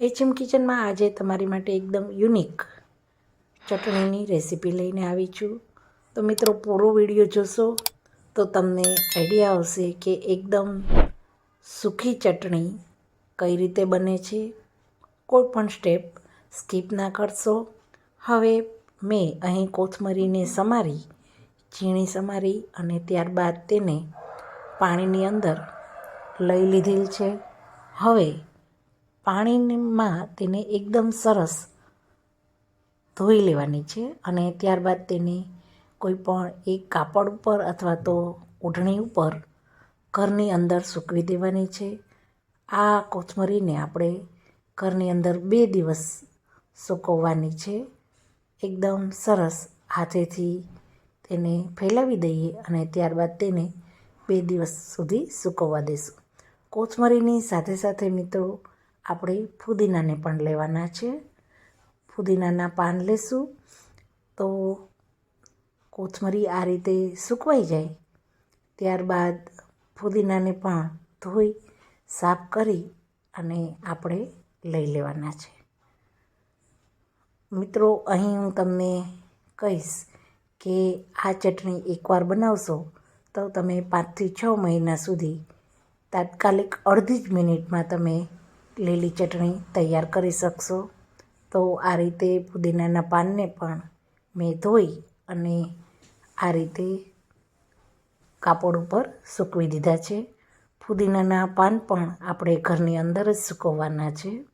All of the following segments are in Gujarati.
એચએમ કિચનમાં આજે તમારી માટે એકદમ યુનિક ચટણીની રેસીપી લઈને આવી છું. તો મિત્રો, પૂરો વીડિયો જોશો તો તમને આઈડિયા આવશે કે એકદમ સૂકી ચટણી કઈ રીતે બને છે. કોઈ પણ સ્ટેપ સ્કીપ ના કરશો. હવે મેં અહીં કોથમરીને સમારી, ઝીણી સમારી અને ત્યારબાદ તેને પાણીની અંદર લઈ લીધેલ છે. હવે પાણીમાં તેને એકદમ સરસ ધોઈ લેવાની છે અને ત્યારબાદ તેને કોઈ પણ એક કાપડ ઉપર અથવા તો ઓઢણી ઉપર ઘરની અંદર સૂકવી દેવાની છે. આ કોથમરીને આપણે ઘરની અંદર બે દિવસ સૂકવવાની છે. એકદમ સરસ હાથેથી તેને ફેલાવી દઈએ અને ત્યારબાદ તેને બે દિવસ સુધી સૂકવવા દઈશું કોથમરીની સાથે સાથે મિત્રો આપણે ફુદીનાને પણ લેવાના છે. ફુદીનાના પાન લેશું તો કોથમરી આ રીતે સૂકવાઈ જાય. ત્યારબાદ ફુદીનાને પણ ધોઈ, સાફ કરી અને આપણે લઈ લેવાના છે. મિત્રો, અહીં હું તમને કહીશ કે આ ચટણી એકવાર બનાવશો તો તમે પાંચથી છ મહિના સુધી તાત્કાલિક અડધી જ મિનિટમાં તમે લીલી ચટણી તૈયાર કરી શકશો? તો આ રીતે પુદીનાના પાનને પણ મેં ધોઈ અને આ રીતે કાપડ ઉપર સૂકવી દીધા છે. ફુદીનાના પાન પણ આપણે ઘરની અંદર જ સૂકવવાના છે.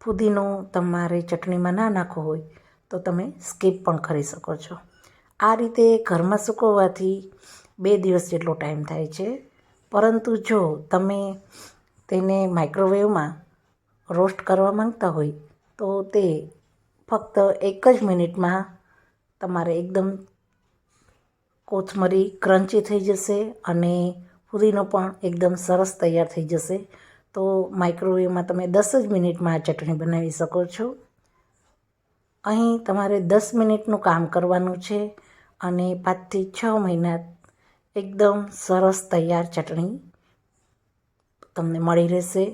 ફુદીનો તમારે ચટણીમાં ના નાખવો હોય તો તમે સ્કીપ પણ કરી શકો છો. આ રીતે ઘરમાં સૂકવવાથી બે દિવસ જેટલો ટાઈમ થાય છે. પરંતુ જો તમે તેને માઇક્રોવેવમાં રોસ્ટ કરવા માંગતા હોય, તો તે ફક્ત એક જ મિનિટમાં તમારે એકદમ કોથમરી ક્રન્ચી થઈ જશે અને પુદીનો પણ એકદમ સરસ તૈયાર થઈ જશે. તો માઇક્રોવેવમાં તમે દસ જ મિનિટમાં આ ચટણી બનાવી શકો છો. અહીં તમારે દસ મિનિટનું કામ કરવાનું છે અને પાંચથી છ મહિના એકદમ સરસ તૈયાર ચટણી તમને મળી રહેશે.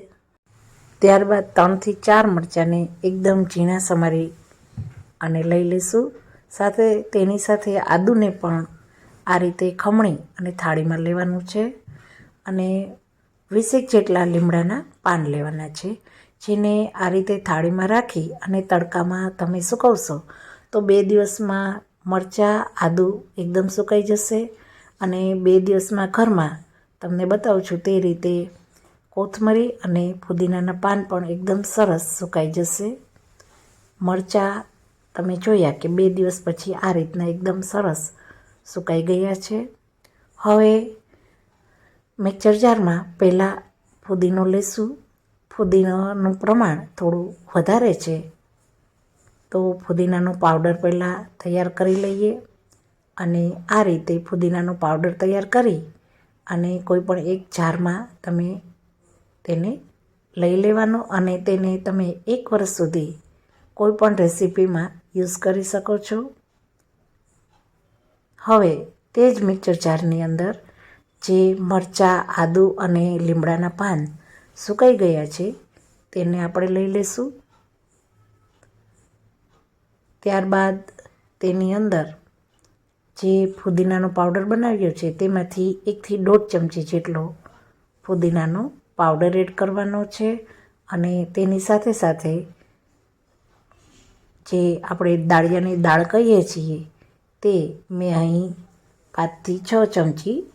ત્યારબાદ ત્રણથી ચાર મરચાંને એકદમ ઝીણા સમારી અને લઈ લઈશું. સાથે તેની સાથે આદુને પણ આ રીતે ખમણી અને થાળીમાં લેવાનું છે અને વીસેક જેટલા લીમડાના પાન લેવાના છે, જેને આ રીતે થાળીમાં રાખી અને તડકામાં તમે સુકવશો તો બે દિવસમાં મરચાં, આદુ એકદમ સુકાઈ જશે અને બે દિવસમાં ઘરમાં તમને બતાવું છું તે રીતે કોથમરી અને પુદીનાના પાન પણ એકદમ સરસ સુકાઈ જશે. મરચાં તમે જોયા કે બે દિવસ પછી આ રીતના એકદમ સરસ સુકાઈ ગયા છે. હવે મિક્સર જારમાં પહેલાં ફુદીનો લેશું. ફુદીનાનું પ્રમાણ થોડું વધારે છે. તો ફુદીનાનો પાવડર પહેલાં તૈયાર કરી લઈએ અને આ રીતે ફુદીનાનો પાવડર તૈયાર કરી અને કોઈ પણ એક જારમાં તમે તેને લઈ લેવાનો અને તેને તમે એક વર્ષ સુધી કોઈ પણ રેસીપીમાં યુઝ કરી શકો છો. હવે તે જ મિક્સર જારની અંદર જે મરચાં, આદું અને લીમડાના પાન સુકાઈ ગયા છે તેને આપણે લઈ લઈશું ત્યારબાદ તેની અંદર જે ફુદીનાનો પાવડર બનાવ્યો છે તેમાંથી એકથી દોઢ ચમચી જેટલો ફુદીનાનો પાવડર એડ કરવાનો છે અને તેની સાથે સાથે જે આપણે દાળિયાની દાળ કહીએ છીએ તે મેં અહીં પાંચથી છ ચમચી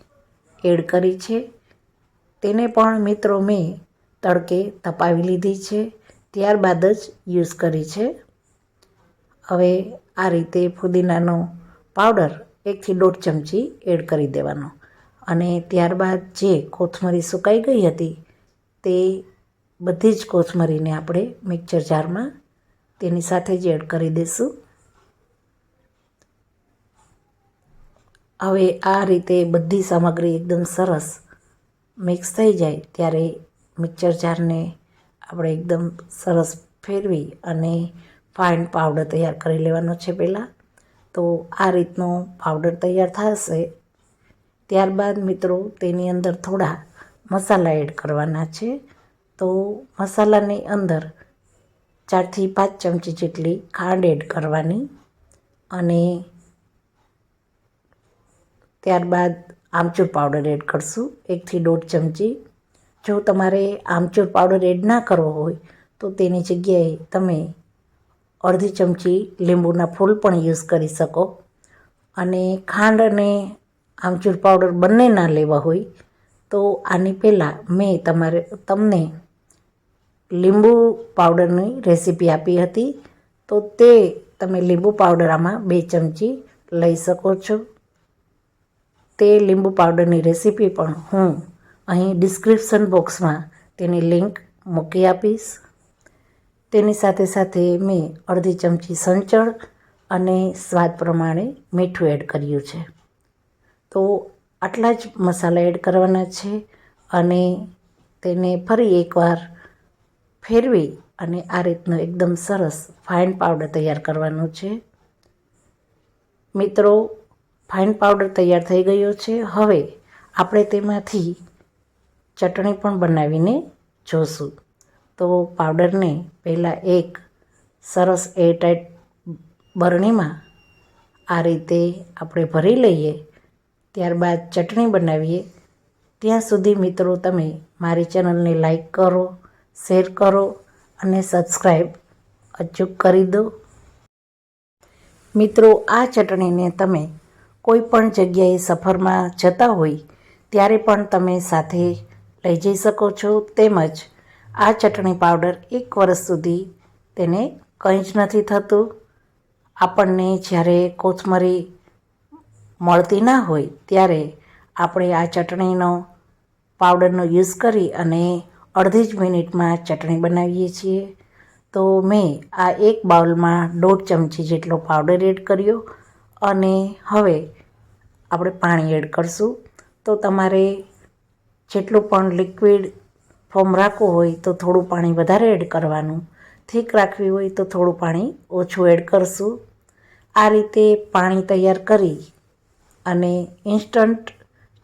એડ કરી છે. તેને પણ મિત્રો મેં તડકે તપાવી લીધી છે, ત્યારબાદ જ યુઝ કરી છે. હવે આ રીતે ફુદીનાનો પાવડર એકથી દોઢ ચમચી એડ કરી દેવાનો અને ત્યારબાદ જે કોથમરી સુકાઈ ગઈ હતી તે બધી જ કોથમરીને આપણે મિક્સર જારમાં તેની સાથે જ એડ કરી દઈશું હવે આ રીતે બધી સામગ્રી એકદમ સરસ મિક્સ થઈ જાય ત્યારે મિક્સર જારને આપણે એકદમ સરસ ફેરવી અને ફાઇન પાવડર તૈયાર કરી લેવાનો છે પહેલાં. તો આ રીતનો પાવડર તૈયાર થશે. ત્યારબાદ મિત્રો તેની અંદર થોડા મસાલા એડ કરવાના છે. તો મસાલાની અંદર ચારથી પાંચ ચમચી જેટલી ખાંડ એડ કરવાની અને ત્યારબાદ આમચૂર પાવડર એડ કરશું, એકથી દોઢ ચમચી. જો તમારે આમચૂર પાવડર એડ ના કરવો હોય, તો તેની જગ્યાએ તમે અડધી ચમચી લીંબુના ફૂલ પણ યુઝ કરી શકો. અને ખાંડ અને આમચૂર પાવડર બંને ના લેવા હોય તો આની પહેલાં મેં તમારે તમને લીંબુ પાવડરની રેસીપી આપી હતી. તો તે તમે લીંબુ પાવડર આમાં બે ચમચી લઈ શકો છો. તે લીંબુ પાવડરની રેસીપી પણ હું અહીં ડિસ્ક્રિપ્શન બોક્સમાં તેની લિંક મૂકી આપીશ. તેની સાથે સાથે મેં અડધી ચમચી સંચળ અને સ્વાદ પ્રમાણે મીઠું એડ કર્યું છે. તો આટલા જ મસાલા એડ કરવાના છે અને તેને ફરી એકવાર ફેરવી અને આ રીતનો એકદમ સરસ ફાઇન પાવડર તૈયાર કરવાનો છે. મિત્રો, ફાઇન પાવડર તૈયાર થઈ ગયો છે. હવે આપણે તેમાંથી ચટણી પણ બનાવીને જોશું. તો પાવડરને પહેલાં એક સરસ એરટાઈટ બરણીમાં આ રીતે આપણે ભરી લઈએ ત્યારબાદ ચટણી બનાવીએ. ત્યાં સુધી મિત્રો તમે મારી ચેનલને લાઈક કરો, શેર કરો અને સબસ્ક્રાઈબ અચૂક કરી દો. મિત્રો, આ ચટણીને તમે કોઈ પણ જગ્યાએ સફરમાં જતા હોય ત્યારે પણ તમે સાથે લઈ જઈ શકો છો. તેમજ આ ચટણી પાવડર એક વર્ષ સુધી તેને કંઈ જ નથી થતું. આપણને જ્યારે કોથમરી મળતી ના હોય, ત્યારે આપણે આ ચટણીનો પાવડરનો યુઝ કરી અને અડધી જ મિનિટમાં ચટણી બનાવીએ છીએ. તો મેં આ એક બાઉલમાં દોઢ ચમચી જેટલો પાવડર એડ કર્યો અને હવે આપણે પાણી એડ કરશું. તો તમારે જેટલું પણ લિક્વિડ ફોર્મ રાખવું હોય તો થોડું પાણી વધારે એડ કરવાનું. થીક રાખવી હોય તો થોડું પાણી ઓછું એડ કરશું. આ રીતે પાણી તૈયાર કરી અને ઇન્સ્ટન્ટ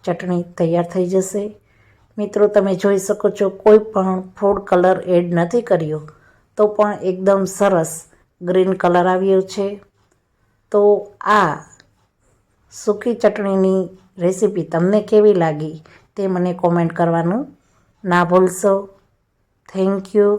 ચટણી તૈયાર થઈ જશે. મિત્રો, તમે જોઈ શકો છો, કોઈ પણ ફૂડ કલર એડ નથી કર્યો, તો પણ એકદમ સરસ ગ્રીન કલર આવ્યો છે. તો આ સૂકી ચટણીની રેસીપી તમને કેવી લાગી તે મને કોમેન્ટ કરવાનું ના ભૂલશો. Thank you